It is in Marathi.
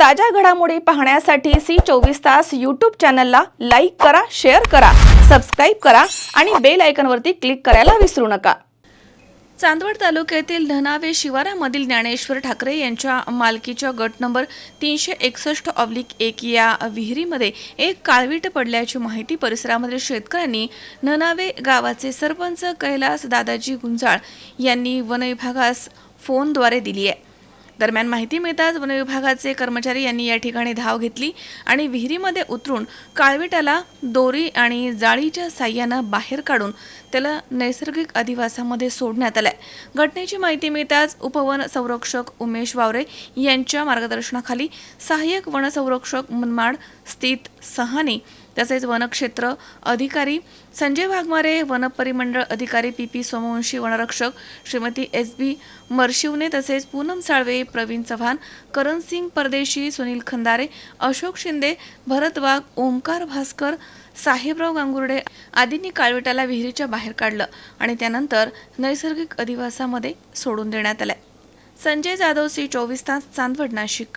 ताज्या घडामोडी पाहण्यासाठी सी चोवीस तास यूट्यूब चॅनलला लाईक करा शेअर करा सबस्क्राईब करा आणि बेल आयकनवरती क्लिक करायला विसरू नका. चांदवड तालुक्यातील धनावे शिवारामधील ज्ञानेश्वर ठाकरे यांच्या मालकीच्या गट नंबर तीनशे एकसष्ट ऑब्लिक एक या विहिरीमध्ये एक काळवीट पडल्याची माहिती परिसरामधील शेतकऱ्यांनी ननावे गावाचे सरपंच कैलास दादाजी गुंजाळ यांनी वनविभागास फोनद्वारे दिली आहे. दरम्यान माहिती मिळताच वनविभागाचे कर्मचारी यांनी या ठिकाणी धाव घेतली आणि विहिरीमध्ये उतरून काळविटाला दोरी आणि जाळीच्या साह्यानं बाहेर काढून त्याला नैसर्गिक अधिवासामध्ये सोडण्यात आलंय. घटनेची माहिती मिळताच उपवन संरक्षक उमेश वावरे यांच्या मार्गदर्शनाखाली सहाय्यक वनसंरक्षक मनमाड स्थित सहानी तसेच वनक्षेत्र अधिकारी संजय वाघमारे वनपरिमंडळ अधिकारी पी पी सोमवंशी वनरक्षक श्रीमती एस बी मरशिवने तसेच पूनम साळवे प्रवीण चव्हाण करण सिंग परदेशी सुनील खंदारे अशोक शिंदे भरत वाघ ओंकार भास्कर साहेबराव गांगुर्डे आदींनी काळविटाला विहिरीच्या बाहेर काढलं आणि त्यानंतर नैसर्गिक अधिवासामध्ये सोडून देण्यात आलं संजय जाधव सी चोवीस तास चांदवड नाशिक.